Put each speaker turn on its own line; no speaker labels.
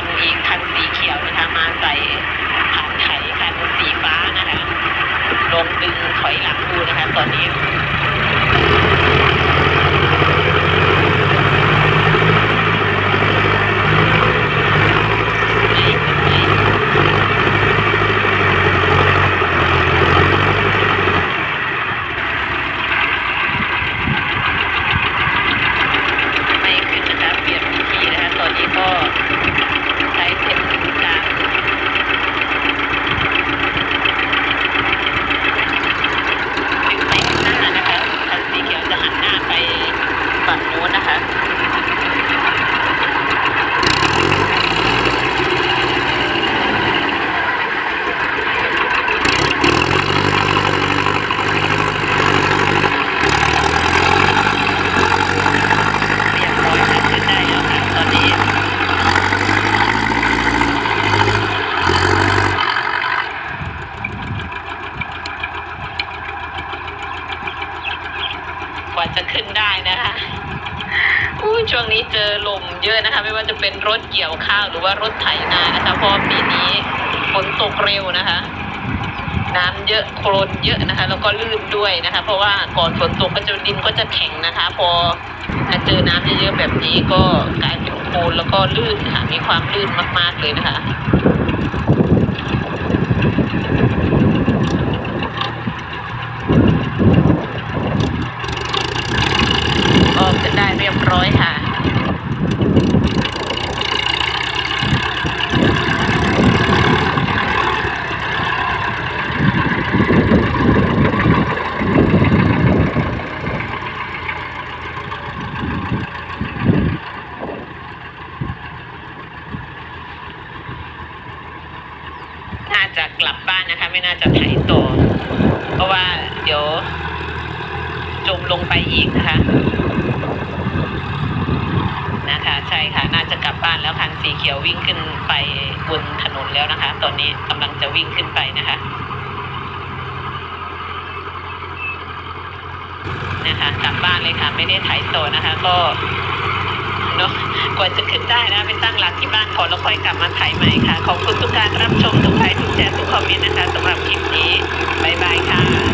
คันอีกคันสีเขียวนะคะมาใส่ผ่านไถคันสีฟ้านะคะลงดึงถอยหลังดูนะคะตอนนี้ ไม่ขึ้นนะคะเปลี่ยนวิธีนะคะ ตอนนี้ก็ใช้เทคนิคการดึงไปข้างหน้านะคะคันสีเขียวจะหันหน้าไปฝั่งโน้นนะคะ เรียบร้อยค่ะขึ้นได้แล้วค่ะตอนนี้ กว่า จะขึ้นได้นะคะอู้ช่วงนี้เจอลมเยอะนะคะ ไม่ว่าจะเป็นรถเกี่ยวข้าวหรือว่ารถไถนานะคะเพราะปีนี้ฝนตกเร็วนะคะ น้ำเยอะโคลนเยอะนะคะ แล้วก็ลื่นด้วยนะคะ เพราะว่าก่อนฝนตกก็จะดินก็จะแข็งนะคะ พอเจอน้ำเยอะๆแบบนี้ก็กลายเป็นโคลนแล้วก็ลื่นค่ะมีความลื่นมากๆเลยนะคะ ก็ขึ้นได้เรียบร้อยค่ะ น่าจะ กลับบ้านนะคะ ไม่น่าจะไถต่อ เพราะว่าเดี๋ยวจมลงไปอีกนะคะ นะคะ ใช่ค่ะ น่าจะกลับบ้านแล้วคันสีเขียววิ่งขึ้นไปบนถนนแล้วนะคะ ตอนนี้กำลังจะวิ่งขึ้นไปนะคะ นะคะ กลับบ้านเลยค่ะ ไม่ได้ไถต่อนะคะ ก็เนาะกว่าจะขึ้นได้นะไปตั้งหลักที่บ้านก่อนแล้วค่อยกลับมาไถใหม่ค่ะ ขอบคุณทุกการรับชมทุกไลค์ทุกแชร์ทุกคอมเมนต์นะคะสำหรับคลิปนี้ บ๊ายบายค่ะ